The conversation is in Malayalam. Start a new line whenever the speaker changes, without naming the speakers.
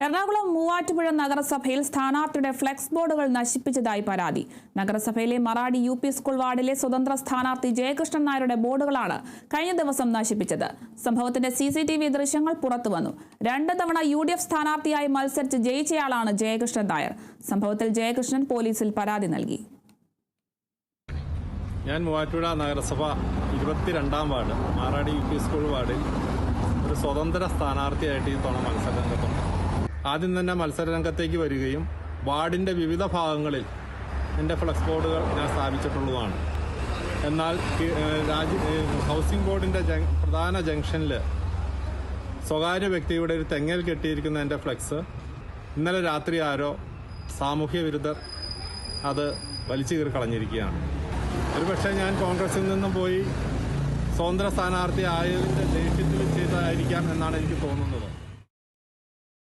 എറണാകുളം മൂവാറ്റുപുഴ നഗരസഭയിൽ സ്ഥാനാർത്ഥിയുടെ ഫ്ലെക്സ് ബോർഡുകൾ നശിപ്പിച്ചതായി പരാതി. നഗരസഭയിലെ മറാടി യു പി സ്കൂൾ വാർഡിലെ സ്വതന്ത്ര സ്ഥാനാർത്ഥി ജയകൃഷ്ണൻ നായരുടെ ബോർഡുകളാണ് കഴിഞ്ഞ ദിവസം നശിപ്പിച്ചത്. സംഭവത്തിന്റെ സി സി ടി വി ദൃശ്യങ്ങൾ പുറത്തുവന്നു രണ്ട് തവണ യു ഡി എഫ് സ്ഥാനാർത്ഥിയായി മത്സരിച്ച് ജയിച്ചയാളാണ് ജയകൃഷ്ണൻ നായർ. സംഭവത്തിൽ ജയകൃഷ്ണൻ പോലീസിൽ പരാതി നൽകി.
ഞാൻ മൂവാറ്റുപുഴ നഗരസഭ ഇരുപത്തിരണ്ടാം ward Maradi U P school വാർഡിൽ ഒരു സ്വതന്ത്ര സ്ഥാനാർത്ഥിയായിട്ട് ഈ തവണ മത്സരരംഗത്തുണ്ട് ആദ്യം തന്നെ മത്സരരംഗത്തേക്ക് വരികയും വാർഡിന്റെ വിവിധ ഭാഗങ്ങളിൽ എന്റെ ഫ്ലക്സ് ബോർഡുകൾ ഞാൻ സ്ഥാപിച്ചിട്ടുള്ളതാണ്. എന്നാൽ രാജ്യ ഹൗസിംഗ് ബോർഡിന്റെ പ്രധാന ജംഗ്ഷനിൽ സ്വകാര്യ വ്യക്തിയുടെ ഒരു തെങ്ങൽ കെട്ടിയിരിക്കുന്ന എന്റെ ഫ്ലക്സ് ഇന്നലെ രാത്രി ആരോ സാമൂഹ്യ വിരുദ്ധർ അത് വലിച്ചു കീറി കളഞ്ഞിരിക്കുകയാണ്. ഒരുപക്ഷെ ഞാൻ കോൺഗ്രസിൽ നിന്നും പോയി സ്വതന്ത്ര സ്ഥാനാർത്ഥി ആയതിന്റെ ദേഷ്യത്തിൽ ചെയ്തതായിരിക്കാം എന്നാണ് എനിക്ക് തോന്നുന്നത്.